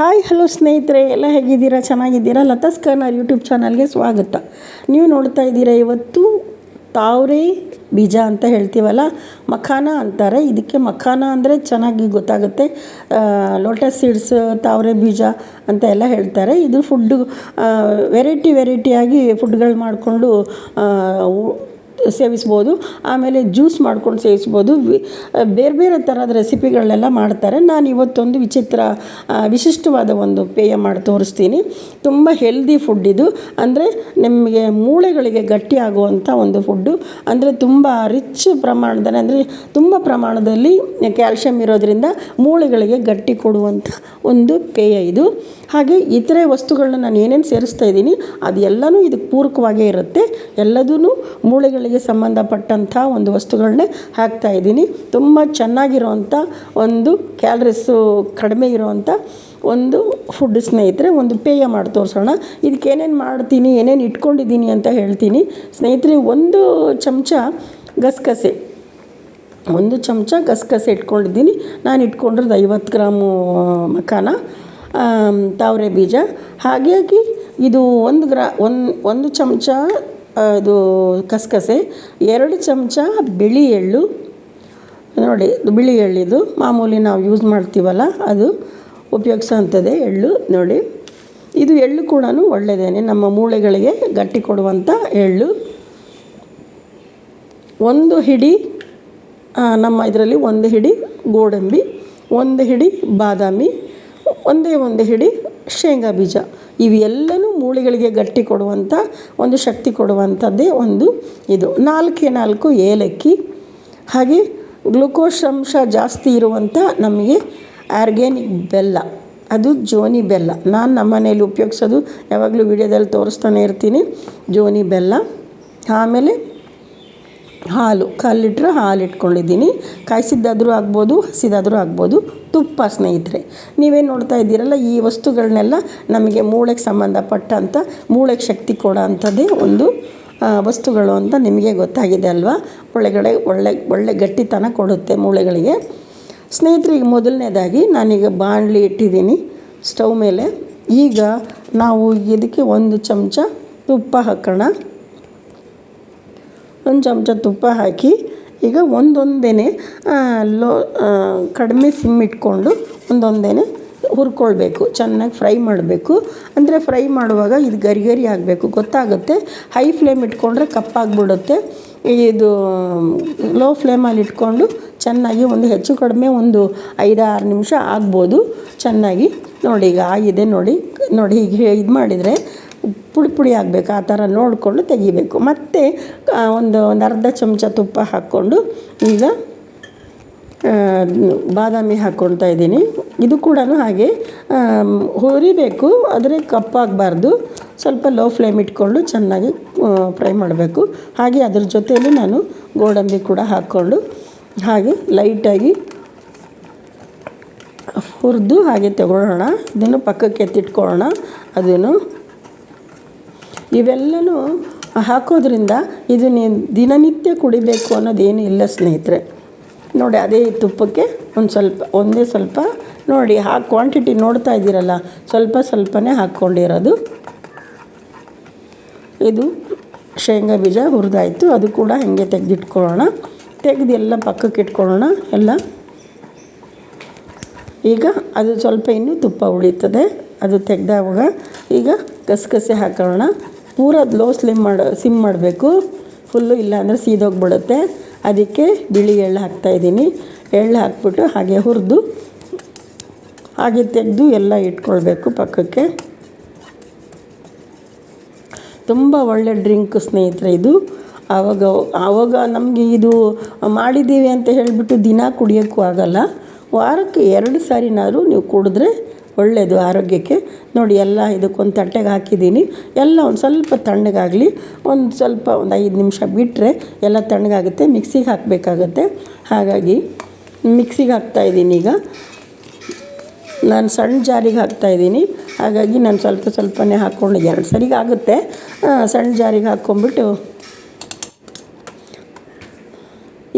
Hi, hello ಸ್ನೇಹಿತರೆ, ಎಲ್ಲ ಹೇಗಿದ್ದೀರಾ? ಚೆನ್ನಾಗಿದ್ದೀರಾ? ಲತಾಸ್ ಸ್ಕರ್ನರ್ ಯೂಟ್ಯೂಬ್ ಚಾನಲ್ಗೆ ಸ್ವಾಗತ. ನೀವು ನೋಡ್ತಾ ಇದ್ದೀರಾ ಇವತ್ತು ತಾವ್ರೆ ಬೀಜ ಅಂತ ಹೇಳ್ತೀವಲ್ಲ, ಮಖಾನ ಅಂತಾರೆ. ಇದಕ್ಕೆ ಮಖಾನ ಅಂದರೆ ಚೆನ್ನಾಗಿ ಗೊತ್ತಾಗುತ್ತೆ. ಲೋಟಸ್ ಸೀಡ್ಸ್ ತಾವ್ರೆ ಬೀಜ ಅಂತ ಎಲ್ಲ ಹೇಳ್ತಾರೆ. ಇದು ಫುಡ್ಡು ವೆರೈಟಿ ವೆರೈಟಿಯಾಗಿ ಫುಡ್ಗಳು ಮಾಡಿಕೊಂಡು ಸೇವಿಸ್ಬೋದು, ಆಮೇಲೆ ಜ್ಯೂಸ್ ಮಾಡ್ಕೊಂಡು ಸೇವಿಸ್ಬೋದು ಬೇರೆ ಬೇರೆ ಥರದ ರೆಸಿಪಿಗಳನ್ನೆಲ್ಲ ಮಾಡ್ತಾರೆ. ನಾನು ಇವತ್ತೊಂದು ವಿಚಿತ್ರ ವಿಶಿಷ್ಟವಾದ ಒಂದು ಪೇಯ ಮಾಡಿ ತೋರಿಸ್ತೀನಿ. ತುಂಬ ಹೆಲ್ದಿ ಫುಡ್ ಇದು. ಅಂದರೆ ನಿಮಗೆ ಮೂಳೆಗಳಿಗೆ ಗಟ್ಟಿ ಆಗುವಂಥ ಒಂದು ಫುಡ್ಡು ಅಂದರೆ ತುಂಬ ರಿಚ್ ಪ್ರಮಾಣದಲ್ಲಿ, ಅಂದರೆ ತುಂಬ ಪ್ರಮಾಣದಲ್ಲಿ ಕ್ಯಾಲ್ಶಿಯಂ ಇರೋದರಿಂದ ಮೂಳೆಗಳಿಗೆ ಗಟ್ಟಿ ಕೊಡುವಂಥ ಒಂದು ಪೇಯ ಇದು. ಹಾಗೆ ಇತರೆ ವಸ್ತುಗಳನ್ನ ನಾನು ಏನೇನು ಸೇರಿಸ್ತಾ ಇದ್ದೀನಿ ಅದೆಲ್ಲನೂ ಇದಕ್ಕೆ ಪೂರಕವಾಗೇ ಇರುತ್ತೆ. ಎಲ್ಲದೂ ಮೂಳೆಗಳಿಗೆ ಸಂಬಂಧಪಟ್ಟಂಥ ಒಂದು ವಸ್ತುಗಳನ್ನೇ ಹಾಕ್ತಾ ಇದ್ದೀನಿ. ತುಂಬ ಚೆನ್ನಾಗಿರೋವಂಥ ಒಂದು ಕ್ಯಾಲರೀಸು ಕಡಿಮೆ ಇರೋವಂಥ ಒಂದು ಫುಡ್ ಸ್ನೇಹಿತರೆ, ಒಂದು ಪೇಯ ಮಾಡಿ ತೋರಿಸೋಣ. ಇದಕ್ಕೆ ಏನೇನು ಮಾಡ್ತೀನಿ, ಏನೇನು ಇಟ್ಕೊಂಡಿದ್ದೀನಿ ಅಂತ ಹೇಳ್ತೀನಿ. ಸ್ನೇಹಿತರೆ, ಒಂದು ಚಮಚ ಗಸಗಸೆ. ಒಂದು ಚಮಚ ಗಸಗಸೆ ಇಟ್ಕೊಂಡಿದ್ದೀನಿ. ನಾನು ಇಟ್ಕೊಂಡಿರೋದು ಐವತ್ತು ಗ್ರಾಮು ಮಖಾನ ತಾವರೆ ಬೀಜ. ಹಾಗಾಗಿ ಇದು ಒಂದು ಗ್ರಾ, ಒಂದು ಒಂದು ಚಮಚ ಆ, ಕಸಕಸೆ ಎರಡು ಚಮಚ ಬಿಳಿ ಎಳ್ಳು. ನೋಡಿ ಬಿಳಿ ಎಳ್ಳಿದು. ಮಾಮೂಲಿ ನಾವು ಯೂಸ್ ಮಾಡ್ತೀವಲ್ಲ ಅದು ಉಪಯೋಗಿಸೋಂಥದ್ದೇ ಎಳ್ಳು. ನೋಡಿ ಇದು ಎಳ್ಳು ಕೂಡ ಒಳ್ಳೆಯದೇನೆ ನಮ್ಮ ಮೂಳೆಗಳಿಗೆ ಗಟ್ಟಿ ಕೊಡುವಂಥ ಎಳ್ಳು. ಒಂದು ಹಿಡಿ ನಮ್ಮ ಇದರಲ್ಲಿ ಒಂದು ಹಿಡಿ ಗೋಡಂಬಿ ಒಂದು ಹಿಡಿ ಬಾದಾಮಿ ಒಂದೇ ಒಂದು ಹಿಡಿ ಶೇಂಗಾ ಬೀಜ. ಇವೆಲ್ಲನೂ ಮೂಳೆಗಳಿಗೆ ಗಟ್ಟಿ ಕೊಡುವಂಥ ಒಂದು ಶಕ್ತಿ ಕೊಡುವಂಥದ್ದೇ ಒಂದು ಇದು. ನಾಲ್ಕೇ ನಾಲ್ಕು ಏಲಕ್ಕಿ. ಹಾಗೆ ಗ್ಲುಕೋಸ್ ಅಂಶ ಜಾಸ್ತಿ ಇರುವಂಥ ನಮಗೆ ಆರ್ಗ್ಯಾನಿಕ್ ಬೆಲ್ಲ. ಅದು ಜೋನಿ ಬೆಲ್ಲ. ನಾನು ನಮ್ಮ ಮನೇಲಿ ಉಪಯೋಗಿಸೋದು ಯಾವಾಗಲೂ ವಿಡಿಯೋದಲ್ಲಿ ತೋರಿಸ್ತಾನೆ ಇರ್ತೀನಿ. ಜೋನಿ ಬೆಲ್ಲ. ಆಮೇಲೆ ಹಾಲು ಕಾಲು ಲೀಟ್ರ್ ಹಾಲು ಇಟ್ಕೊಂಡಿದ್ದೀನಿ ಕಾಯಿಸಿದ್ದಾದರೂ ಆಗ್ಬೋದು, ಹಸಿದಾದರೂ ಆಗ್ಬೋದು. ತುಪ್ಪ ಸ್ನೇಹಿತರೆ, ನೀವೇನು ನೋಡ್ತಾ ಇದ್ದೀರಲ್ಲ, ಈ ವಸ್ತುಗಳನ್ನೆಲ್ಲ ನಮಗೆ ಮೂಳೆಗೆ ಸಂಬಂಧಪಟ್ಟಂಥ ಮೂಳೆಗೆ ಶಕ್ತಿ ಕೊಡೋ ಅಂಥದ್ದೇ ಒಂದು ವಸ್ತುಗಳು ಅಂತ ನಿಮಗೆ ಗೊತ್ತಾಗಿದೆ ಅಲ್ವಾ? ಒಳಗಡೆ ಒಳ್ಳೆ ಒಳ್ಳೆ ಗಟ್ಟಿತನ ಕೊಡುತ್ತೆ ಮೂಳೆಗಳಿಗೆ. ಸ್ನೇಹಿತರಿಗೆ ಮೊದಲನೇದಾಗಿ ನಾನೀಗ ಬಾಣಲಿ ಇಟ್ಟಿದ್ದೀನಿ ಸ್ಟವ್ ಮೇಲೆ. ಈಗ ನಾವು ಇದಕ್ಕೆ ಒಂದು ಚಮಚ ತುಪ್ಪ ಹಾಕೋಣ. ಒಂದು ಚಮಚ ತುಪ್ಪ ಹಾಕಿ ಈಗ ಒಂದೊಂದೇ ಲೋ ಕಡಿಮೆ ಸಿಮ್ ಇಟ್ಕೊಂಡು ಒಂದೊಂದೇ ಹುರ್ಕೊಳ್ಬೇಕು. ಚೆನ್ನಾಗಿ ಫ್ರೈ ಮಾಡಬೇಕು. ಅಂದರೆ ಫ್ರೈ ಮಾಡುವಾಗ ಇದು ಗರಿ ಗರಿ ಆಗಬೇಕು. ಗೊತ್ತಾಗುತ್ತೆ? ಹೈ ಫ್ಲೇಮ್ ಇಟ್ಕೊಂಡ್ರೆ ಕಪ್ಪಾಗ್ಬಿಡುತ್ತೆ ಇದು, ಲೋ ಫ್ಲೇಮಲ್ಲಿ ಇಟ್ಕೊಂಡು ಚೆನ್ನಾಗಿ ಒಂದು ಹೆಚ್ಚು ಕಡಿಮೆ ಒಂದು ಐದಾರು ನಿಮಿಷ ಆಗ್ಬೋದು. ಚೆನ್ನಾಗಿ ನೋಡಿ, ಈಗ ಆಗಿದೆ ನೋಡಿ. ನೋಡಿ, ಹೀಗೆ ಇದು ಮಾಡಿದರೆ ಪುಡಿ ಪುಡಿ ಆಗಬೇಕು, ಆ ಥರ ನೋಡಿಕೊಂಡು ತೆಗಿಬೇಕು. ಮತ್ತು ಒಂದು ಒಂದು ಅರ್ಧ ಚಮಚ ತುಪ್ಪ ಹಾಕ್ಕೊಂಡು ಈಗ ಬಾದಾಮಿ ಹಾಕ್ಕೊಳ್ತಾ ಇದ್ದೀನಿ. ಇದು ಕೂಡ ಹಾಗೆ ಹುರಿಬೇಕು, ಆದರೆ ಕಪ್ಪಾಗಬಾರ್ದು ಸ್ವಲ್ಪ ಲೋ ಫ್ಲೇಮ್ ಇಟ್ಕೊಂಡು ಚೆನ್ನಾಗಿ ಫ್ರೈ ಮಾಡಬೇಕು. ಹಾಗೆ ಅದ್ರ ಜೊತೆಯಲ್ಲಿ ನಾನು ಗೋಡಂಬಿ ಕೂಡ ಹಾಕ್ಕೊಂಡು, ಹಾಗೆ ಲೈಟಾಗಿ ಹುರಿದು ಹಾಗೆ ತಗೊಳ್ಳೋಣ. ಇದನ್ನು ಪಕ್ಕಕ್ಕೆ ಎತ್ತಿಟ್ಕೊಳ್ಳೋಣ. ಅದನ್ನು ಇವೆಲ್ಲನೂ ಹಾಕೋದ್ರಿಂದ ಇದು ದಿನನಿತ್ಯ ಕುಡಿಬೇಕು ಅನ್ನೋದೇನು ಇಲ್ಲ ಸ್ನೇಹಿತರೆ. ನೋಡಿ ಅದೇ ತುಪ್ಪಕ್ಕೆ ಒಂದು ಸ್ವಲ್ಪ, ಒಂದೇ ಸ್ವಲ್ಪ ನೋಡಿ, ಆ ಕ್ವಾಂಟಿಟಿ ನೋಡ್ತಾ ಇದ್ದೀರಲ್ಲ, ಸ್ವಲ್ಪ ಸ್ವಲ್ಪನೇ ಹಾಕ್ಕೊಂಡಿರೋದು ಇದು ಶೇಂಗಾ ಬೀಜ ಹುರಿದಾಯಿತು, ಅದು ಕೂಡ ಹಾಗೆ ತೆಗೆದಿಟ್ಕೊಳ್ಳೋಣ. ತೆಗೆದು ಎಲ್ಲ ಪಕ್ಕಕ್ಕೆ ಇಟ್ಕೊಳ್ಳೋಣ, ಎಲ್ಲ. ಈಗ ಅದು ಸ್ವಲ್ಪ ಇನ್ನೂ ತುಪ್ಪ ಉಳಿತದೆ ಅದು ತೆಗೆದಾಗ ಈಗ ಗಸಗಸೆ ಹಾಕೋಣ. ಪೂರ ಲೋ ಸ್ಲಿಮ್ ಮಾಡ, ಸಿಮ್ ಮಾಡಬೇಕು. ಫುಲ್ಲು ಇಲ್ಲಾಂದರೆ ಸೀದೋಗ್ಬಿಡುತ್ತೆ. ಅದಕ್ಕೆ ಬಿಳಿ ಎಳ್ಳು ಹಾಕ್ತಾಯಿದ್ದೀನಿ ಎಳ್ಳು ಹಾಕ್ಬಿಟ್ಟು ಹಾಗೆ ಹುರಿದು, ಹಾಗೆ ತೆಗೆದು ಎಲ್ಲ ಇಟ್ಕೊಳ್ಬೇಕು ಪಕ್ಕಕ್ಕೆ. ತುಂಬ ಒಳ್ಳೆ ಡ್ರಿಂಕ್ ಸ್ನೇಹಿತರೆ ಇದು. ಆವಾಗ ಆವಾಗ ನಮಗೆ ಇದು ಮಾಡಿದ್ದೀವಿ ಅಂತ ಹೇಳಿಬಿಟ್ಟು ದಿನ ಕುಡಿಯೋಕ್ಕೂ ಆಗಲ್ಲ. ವಾರಕ್ಕೆ ಎರಡು ಸಾರಿನಾದರೂ ನೀವು ಕುಡಿದ್ರೆ ಒಳ್ಳೆಯದು ಆರೋಗ್ಯಕ್ಕೆ. ನೋಡಿ, ಎಲ್ಲ ಇದಕ್ಕೊಂದು ತಟ್ಟೆಗೆ ಹಾಕಿದ್ದೀನಿ. ಎಲ್ಲ ಒಂದು ಸ್ವಲ್ಪ ತಣ್ಣಗಾಗಲಿ, ಒಂದು ಸ್ವಲ್ಪ ಒಂದು ಐದು ನಿಮಿಷ ಬಿಟ್ಟರೆ ಎಲ್ಲ ತಣ್ಣಗಾಗುತ್ತೆ. ಮಿಕ್ಸಿಗೆ ಹಾಕಬೇಕಾಗತ್ತೆ. ಹಾಗಾಗಿ ಮಿಕ್ಸಿಗೆ ಹಾಕ್ತಾಯಿದ್ದೀನಿ ಈಗ. ನಾನು ಸಣ್ಣ ಜಾರಿಗೆ ಹಾಕ್ತಾಯಿದ್ದೀನಿ ಹಾಗಾಗಿ ನಾನು ಸ್ವಲ್ಪ ಸ್ವಲ್ಪನೇ ಹಾಕ್ಕೊಂಡು ಎರಡು ಸರಿಗೆ ಆಗುತ್ತೆ ಸಣ್ಣ ಜಾರಿಗೆ ಹಾಕ್ಕೊಂಬಿಟ್ಟು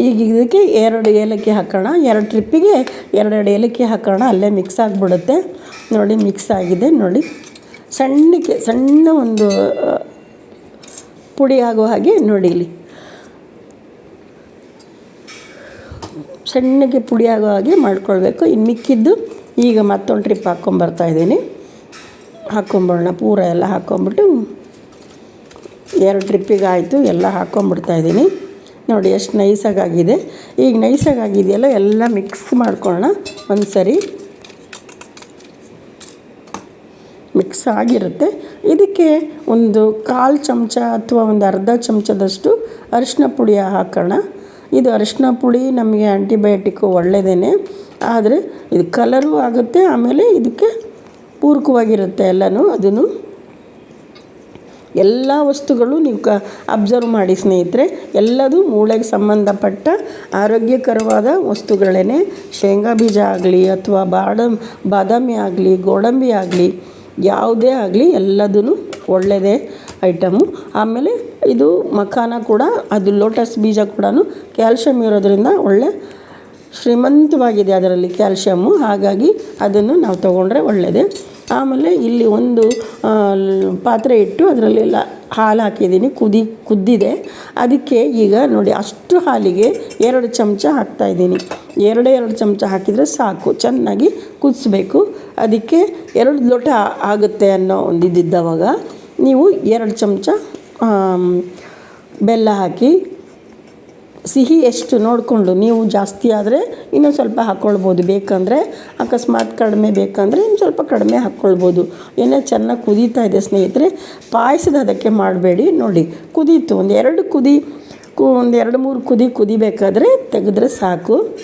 ಈಗ ಇದಕ್ಕೆ ಎರಡು ಏಲಕ್ಕಿ ಹಾಕೋಣ. ಎರಡು ಟ್ರಿಪ್ಪಿಗೆ ಎರಡೆರಡು ಏಲಕ್ಕಿ ಹಾಕೋಣ. ಅಲ್ಲೇ ಮಿಕ್ಸ್ ಆಗಿಬಿಡುತ್ತೆ. ನೋಡಿ ಮಿಕ್ಸ್ ಆಗಿದೆ. ನೋಡಿ, ಸಣ್ಣಕ್ಕೆ, ಸಣ್ಣ ಒಂದು ಪುಡಿ ಆಗೋ ಹಾಗೆ ನೋಡಿ ಇಲ್ಲಿ. ಸಣ್ಣಗೆ ಪುಡಿ ಆಗೋ ಹಾಗೆ ಮಾಡ್ಕೊಳ್ಬೇಕು. ಇನ್ನು ಮಿಕ್ಕಿದ್ದು ಈಗ ಮತ್ತೊಂದು ಟ್ರಿಪ್ ಹಾಕ್ಕೊಂಬರ್ತಾ ಇದ್ದೀನಿ. ಹಾಕ್ಕೊಂಬಿಡೋಣ ಪೂರ ಎಲ್ಲ ಹಾಕ್ಕೊಂಬಿಟ್ಟು ಎರಡು ಟ್ರಿಪ್ಪಿಗೆ ಆಯಿತು. ಎಲ್ಲ ಹಾಕ್ಕೊಂಬಿಡ್ತಾ ಇದ್ದೀನಿ. ನೋಡಿ ಎಷ್ಟು ನೈಸಾಗಿ ಆಗಿದೆ ಈಗ ನೈಸಾಗಿ ಆಗಿದೆಯಲ್ಲ ಎಲ್ಲ ಮಿಕ್ಸ್ ಮಾಡ್ಕೊಳ್ಳೋಣ ಒಂದು ಸರಿ ಮಿಕ್ಸ್ ಆಗಿರುತ್ತೆ. ಇದಕ್ಕೆ ಒಂದು ಕಾಲು ಚಮಚ ಅಥವಾ ಒಂದು ಅರ್ಧ ಚಮಚದಷ್ಟು ಅರಿಶಿನ ಪುಡಿ ಹಾಕೋಣ. ಇದು ಅರಿಶಿನ ಪುಡಿ ನಮಗೆ ಆ್ಯಂಟಿಬಯೋಟಿಕ್ಕು ಒಳ್ಳೆಯದೇ ಆದರೆ ಇದು ಕಲರು ಆಗುತ್ತೆ, ಆಮೇಲೆ ಇದಕ್ಕೆ ಪೂರಕವಾಗಿರುತ್ತೆ ಎಲ್ಲನೂ, ಅದನ್ನು. ಎಲ್ಲ ವಸ್ತುಗಳು ನೀವು ಕ ಅಬ್ಸರ್ವ್ ಮಾಡಿ ಸ್ನೇಹಿತರೆ, ಎಲ್ಲದೂ ಮೂಳೆಗೆ ಸಂಬಂಧಪಟ್ಟ ಆರೋಗ್ಯಕರವಾದ ವಸ್ತುಗಳೇ ಶೇಂಗಾ ಬೀಜ ಆಗಲಿ ಅಥವಾ ಬಾಡಮ್ ಬಾದಾಮಿ ಆಗಲಿ, ಗೋಡಂಬಿ ಆಗಲಿ, ಯಾವುದೇ ಆಗಲಿ ಎಲ್ಲದೂ ಒಳ್ಳೆಯದೇ ಐಟಮು. ಆಮೇಲೆ ಇದು ಮಖಾನ ಕೂಡ, ಅದು ಲೋಟಸ್ ಬೀಜ ಕೂಡ ಕ್ಯಾಲ್ಶಿಯಮ್ ಇರೋದರಿಂದ ಒಳ್ಳೆ ಶ್ರೀಮಂತವಾಗಿದೆ ಅದರಲ್ಲಿ ಕ್ಯಾಲ್ಶಿಯಮ್ಮು. ಹಾಗಾಗಿ ಅದನ್ನು ನಾವು ತಗೊಂಡ್ರೆ ಒಳ್ಳೆಯದೇ ಆಮೇಲೆ ಇಲ್ಲಿ ಒಂದು ಪಾತ್ರೆ ಇಟ್ಟು ಅದರಲ್ಲೆಲ್ಲ ಹಾಲು ಹಾಕಿದ್ದೀನಿ. ಕುದಿ, ಕುದ್ದಿದೆ. ಅದಕ್ಕೆ ಈಗ ನೋಡಿ, ಅಷ್ಟು ಹಾಲಿಗೆ ಎರಡು ಚಮಚ ಹಾಕ್ತಾಯಿದ್ದೀನಿ ಎರಡೇ ಎರಡು ಚಮಚ ಹಾಕಿದರೆ ಸಾಕು. ಚೆನ್ನಾಗಿ ಕುದಿಸ್ಬೇಕು. ಅದಕ್ಕೆ ಎರಡು ಲೋಟ ಆಗುತ್ತೆ ಅನ್ನೋ ಒಂದು ಇದ್ದಿದ್ದವಾಗ ನೀವು ಎರಡು ಚಮಚ ಬೆಲ್ಲ ಹಾಕಿ ಸಿಹಿ ಎಷ್ಟು ನೋಡಿಕೊಂಡು ನೀವು ಜಾಸ್ತಿ ಆದರೆ ಇನ್ನೊಂದು ಸ್ವಲ್ಪ ಹಾಕ್ಕೊಳ್ಬೋದು ಬೇಕಂದರೆ ಅಕಸ್ಮಾತ್ ಕಡಿಮೆ ಬೇಕಂದರೆ ಇನ್ನು ಸ್ವಲ್ಪ ಕಡಿಮೆ ಹಾಕ್ಕೊಳ್ಬೋದು ಏನೇ ಚೆನ್ನಾಗಿ ಕುದೀತಾ ಇದೆ ಸ್ನೇಹಿತರೆ, ಪಾಯಸದ ಅದಕ್ಕೆ ಮಾಡಬೇಡಿ. ನೋಡಿ, ಕುದೀತು. ಒಂದು ಎರಡು ಕುದಿ, ಕು, ಒಂದು ಎರಡು ಮೂರು ಕುದಿ ಕುದಿಬೇಕಾದ್ರೆ ತೆಗೆದ್ರೆ ಸಾಕು.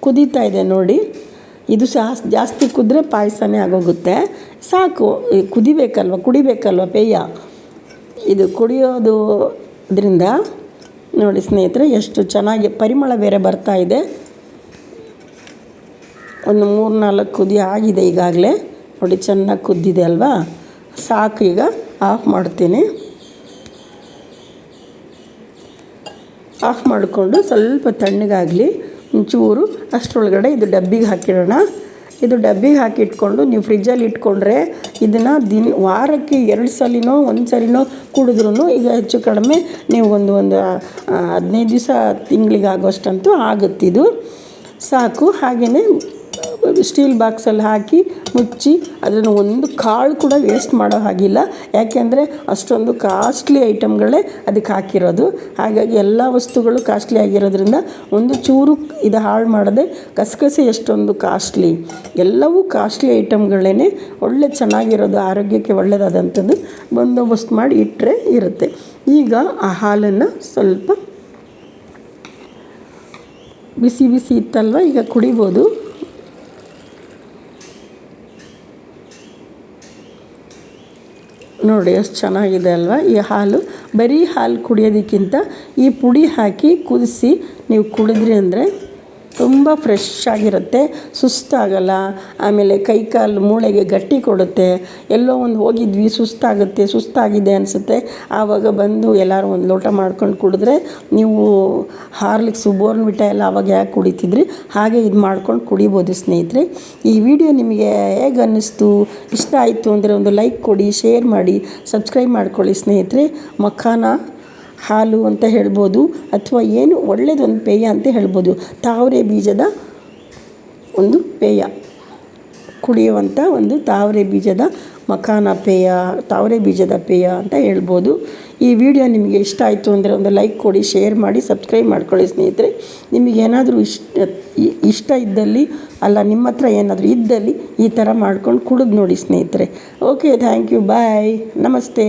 ಕುದೀತಾ ಇದೆ ನೋಡಿ. ಇದು ಸಹ ಜಾಸ್ತಿ ಕುದ್ರೆ ಪಾಯಸನೇ ಆಗೋಗುತ್ತೆ. ಸಾಕು. ಕುದಿಬೇಕಲ್ವ? ಕುಡಿಬೇಕಲ್ವ ಪೇಯ? ಇದು ಕುಡಿಯೋದು ಇದರಿಂದ ನೋಡಿ ಸ್ನೇಹಿತರೆ, ಎಷ್ಟು ಚೆನ್ನಾಗಿ ಪರಿಮಳ ಬೇರೆ ಬರ್ತಾ ಇದೆ. ಒಂದು ಮೂರು ನಾಲ್ಕು ಕುದಿ ಆಗಿದೆ ಈಗಾಗಲೇ. ನೋಡಿ ಚೆನ್ನಾಗಿ ಕುದ್ದಿದೆ ಅಲ್ವಾ? ಸಾಕು ಈಗ, ಆಫ್ ಮಾಡ್ತೀನಿ. ಆಫ್ ಮಾಡಿಕೊಂಡು ಸ್ವಲ್ಪ ತಣ್ಣಗಾಗಲಿ. ಒಂಚೂರು ಅಷ್ಟರೊಳಗಡೆ ಇದು ಡಬ್ಬಿಗೆ ಹಾಕಿಡೋಣ. ಇದು ಡಬ್ಬಿಗೆ ಹಾಕಿಟ್ಕೊಂಡು ನೀವು ಫ್ರಿಜ್ಜಲ್ಲಿ ಇಟ್ಕೊಂಡ್ರೆ ಇದನ್ನು ದಿನ ವಾರಕ್ಕೆ ಎರಡು ಸಲಿನೋ ಒಂದು ಸಲಿನೋ ಕುಡಿದ್ರೂ ಈಗ ಹೆಚ್ಚು ಕಡಿಮೆ ನೀವು ಒಂದು ಒಂದು ಹದಿನೈದು ದಿವಸ ತಿಂಗಳಿಗೆ ಆಗೋಷ್ಟಂತೂ ಆಗುತ್ತಿದು. ಸಾಕು, ಹಾಗೆಯೇ ಸ್ಟೀಲ್ ಬಾಕ್ಸಲ್ಲಿ ಹಾಕಿ ಮುಚ್ಚಿ ಅದನ್ನು ಒಂದು ಕಾಳು ಕೂಡ ವೇಸ್ಟ್ ಮಾಡೋ ಹಾಗಿಲ್ಲ. ಯಾಕೆಂದರೆ ಅಷ್ಟೊಂದು ಕಾಸ್ಟ್ಲಿ ಐಟಮ್ಗಳೇ ಅದಕ್ಕೆ ಹಾಕಿರೋದು. ಹಾಗಾಗಿ ಎಲ್ಲ ವಸ್ತುಗಳು ಕಾಸ್ಟ್ಲಿ ಆಗಿರೋದ್ರಿಂದ ಒಂದು ಚೂರು ಇದು ಹಾಳು ಮಾಡದೆ ಕಸಕಸೆ ಎಷ್ಟೊಂದು ಕಾಸ್ಟ್ಲಿ. ಎಲ್ಲವೂ ಕಾಸ್ಟ್ಲಿ ಐಟಮ್ಗಳೇ ಒಳ್ಳೆ ಚೆನ್ನಾಗಿರೋದು, ಆರೋಗ್ಯಕ್ಕೆ ಒಳ್ಳೆಯದಾದಂಥದ್ದು ಬಂದೋಬಸ್ತ್ ಮಾಡಿ ಇಟ್ಟರೆ ಇರುತ್ತೆ. ಈಗ ಆ ಹಾಲನ್ನು ಸ್ವಲ್ಪ ಬಿಸಿ ಬಿಸಿ ಇತ್ತಲ್ವ? ಈಗ ಕುಡಿಬೋದು. ನೋಡಿ, ಎಷ್ಟು ಚೆನ್ನಾಗಿದೆ ಅಲ್ವಾ? ಈ ಹಾಲು, ಬರೀ ಹಾಲು ಕುಡಿಯೋದಕ್ಕಿಂತ ಈ ಪುಡಿ ಹಾಕಿ ಕುದಿಸಿ ನೀವು ಕುಡಿದ್ರಿ ಅಂದರೆ ತುಂಬ ಫ್ರೆಶ್ ಆಗಿರುತ್ತೆ, ಸುಸ್ತಾಗಲ್ಲ, ಆಮೇಲೆ ಕೈ ಕಾಲು ಮೂಳೆಗೆ ಗಟ್ಟಿ ಕೊಡುತ್ತೆ, ಎಲ್ಲೋ ಒಂದು ಹೋಗಿದ್ವಿ, ಸುಸ್ತಾಗುತ್ತೆ, ಸುಸ್ತಾಗಿದೆ ಅನಿಸುತ್ತೆ, ಆವಾಗ ಬಂದು ಎಲ್ಲರೂ ಒಂದು ಲೋಟ ಮಾಡ್ಕೊಂಡು ಕುಡಿದ್ರೆ ನೀವು ಹಾರ್ಲಿಕ್ಸು ಬೋರ್ನ್ವಿಟ ಎಲ್ಲ ಆವಾಗ ಯಾಕೆ ಕುಡಿತಿದ್ರಿ? ಹಾಗೆ ಇದು ಮಾಡ್ಕೊಂಡು ಕುಡಿಬೋದು ಸ್ನೇಹಿತರೆ. ಈ ವಿಡಿಯೋ ನಿಮಗೆ ಹೇಗೆ ಅನ್ನಿಸ್ತು, ಇಷ್ಟ ಆಯಿತು ಅಂದರೆ ಒಂದು ಲೈಕ್ ಕೊಡಿ, ಶೇರ್ ಮಾಡಿ, ಸಬ್ಸ್ಕ್ರೈಬ್ ಮಾಡ್ಕೊಳ್ಳಿ ಸ್ನೇಹಿತರೆ. ಮಖಾನ ಹಾಲು ಅಂತ ಹೇಳ್ಬೋದು ಅಥವಾ ಏನು ಒಳ್ಳೆಯದೊಂದು ಪೇಯ ಅಂತ ಹೇಳ್ಬೋದು. ತಾವರೆ ಬೀಜದ ಒಂದು ಪೇಯ. ಕುಡಿಯುವಂಥ ಒಂದು ತಾವರೆ ಬೀಜದ ಮಖಾನ ಪೇಯ, ತಾವರೆ ಬೀಜದ ಪೇಯ ಅಂತ ಹೇಳ್ಬೋದು. ಈ ವಿಡಿಯೋ ನಿಮಗೆ ಇಷ್ಟ ಆಯಿತು ಅಂದರೆ ಒಂದು ಲೈಕ್ ಕೊಡಿ, ಶೇರ್ ಮಾಡಿ, ಸಬ್ಸ್ಕ್ರೈಬ್ ಮಾಡ್ಕೊಳ್ಳಿ ಸ್ನೇಹಿತರೆ. ನಿಮಗೇನಾದರೂ ಇಷ್ಟ ಇಷ್ಟ ಇದ್ದಲ್ಲಿ ಅಲ್ಲ ನಿಮ್ಮ ಹತ್ರ ಏನಾದರೂ ಇದ್ದಲ್ಲಿ ಈ ಥರ ಮಾಡ್ಕೊಂಡು ಕುಡಿದು ನೋಡಿ ಸ್ನೇಹಿತರೆ. ಓಕೆ ಥ್ಯಾಂಕ್ ಯು ಬಾಯ್ ನಮಸ್ತೆ.